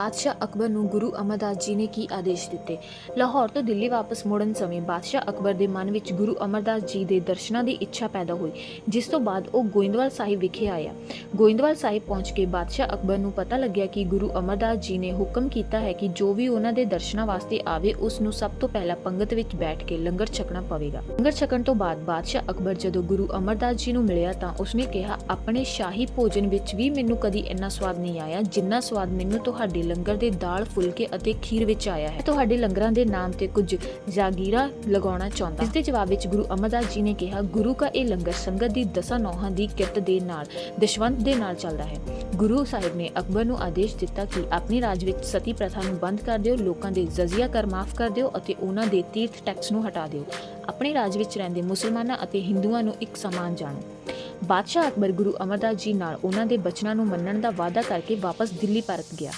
ਬਾਦਸ਼ਾਹ ਅਕਬਰ ਨੂੰ ਗੁਰੂ ਅਮਰਦਾਸ ਜੀ ਨੇ ਕੀ ਆਦੇਸ਼ ਦਿੱਤੇ? ਲਾਹੌਰ ਤੋਂ ਦਿੱਲੀ ਵਾਪਸ ਮੁੜਨ ਸਮੇਂ ਬਾਦਸ਼ਾਹ ਅਕਬਰ ਦੇ ਮਨ ਵਿੱਚ ਗੁਰੂ ਅਮਰਦਾਸ ਜੀ ਦੇ ਦਰਸ਼ਨਾਂ ਦੀ ਇੱਛਾ ਪੈਦਾ ਹੋਈ, ਜਿਸ ਤੋਂ ਬਾਅਦ ਉਹ ਗੋਇੰਦਵਾਲ ਸਾਹਿਬ ਵਿਖੇ ਆਇਆ। ਗੋਇੰਦਵਾਲ ਸਾਹਿਬ ਪਹੁੰਚ ਕੇ ਬਾਦਸ਼ਾਹ ਅਕਬਰ ਨੂੰ ਪਤਾ ਲੱਗਿਆ ਕਿ ਗੁਰੂ ਅਮਰਦਾਸ ਜੀ ਨੇ ਹੁਕਮ ਕੀਤਾ ਹੈ ਕਿ ਜੋ ਵੀ ਉਹਨਾਂ ਦੇ ਦਰਸ਼ਨਾਂ ਵਾਸਤੇ ਆਵੇ, ਉਸ ਨੂੰ ਸਭ ਤੋਂ ਪਹਿਲਾਂ ਪੰਗਤ ਵਿੱਚ ਬੈਠ ਕੇ ਲੰਗਰ ਛਕਣਾ ਪਵੇਗਾ। ਲੰਗਰ ਛਕਣ ਤੋਂ ਬਾਅਦ ਬਾਦਸ਼ਾਹ ਅਕਬਰ ਜਦੋਂ ਗੁਰੂ ਅਮਰਦਾਸ ਜੀ ਨੂੰ ਮਿਲਿਆ ਤਾਂ ਉਸਨੇ ਕਿਹਾ, ਆਪਣੇ ਸ਼ਾਹੀ ਭੋਜਨ ਵਿੱਚ ਵੀ ਮੈਨੂੰ ਕਦੀ ਇੰਨਾ ਸਵਾਦ ਨਹੀਂ ਆਇਆ, ਜਿੰਨਾ ਸਵਾਦ ਮੈਨੂੰ ਤੁਹਾਡੇ ਲੰਗਰ ਦੇ ਦਾਲ, ਫੁਲਕੇ ਅਤੇ ਖੀਰ ਵਿੱਚ ਆਇਆ ਹੈ। ਤੁਹਾਡੇ ਲੰਗਰਾਂ ਦੇ ਨਾਮ ਤੇ ਕੁਝ ਜਾਗੀਰਾ ਲਗਾਉਣਾ ਚਾਹੁੰਦਾ। ਇਸ ਦੇ ਜਵਾਬ ਵਿੱਚ ਗੁਰੂ ਅਮਰਦਾਸ ਜੀ ਨੇ ਕਿਹਾ, ਗੁਰੂ ਦਾ ਇਹ ਲੰਗਰ ਸੰਗਤ ਦੀ ਦਸਾਂ ਨੌਹਾਂ ਦੀ ਕਿਰਤ ਦੇ ਨਾਲ, ਦਸ਼ਵੰਤ ਦੇ ਨਾਲ ਚੱਲਦਾ ਹੈ। ਗੁਰੂ ਸਾਹਿਬ ਨੇ ਅਕਬਰ ਨੂੰ ਆਦੇਸ਼ ਦਿੱਤਾ ਕਿ ਆਪਣੇ ਰਾਜ ਵਿੱਚ ਸਤੀ ਪ੍ਰਥਾ ਨੂੰ ਬੰਦ ਕਰ ਦਿਓ, ਲੋਕਾਂ ਦੇ ਜਜ਼ੀਆ ਕਰ ਮਾਫ ਕਰ ਦਿਓ ਅਤੇ ਉਹਨਾਂ ਦੇ ਤੀਰਥ ਟੈਕਸ ਨੂੰ ਹਟਾ ਦਿਓ। ਆਪਣੇ ਰਾਜ ਵਿੱਚ ਰਹਿੰਦੇ ਮੁਸਲਮਾਨਾਂ ਅਤੇ ਹਿੰਦੂਆਂ ਨੂੰ ਇੱਕ ਸਮਾਨ ਜਾਣੋ। ਬਾਦਸ਼ਾਹ ਅਕਬਰ ਗੁਰੂ ਅਮਰਦਾਸ ਜੀ ਨਾਲ ਉਹਨਾਂ ਦੇ ਬਚਨਾਂ ਨੂੰ ਮੰਨਣ ਦਾ ਵਾਅਦਾ ਕਰਕੇ ਵਾਪਸ ਦਿੱਲੀ ਪਰਤ ਗਿਆ।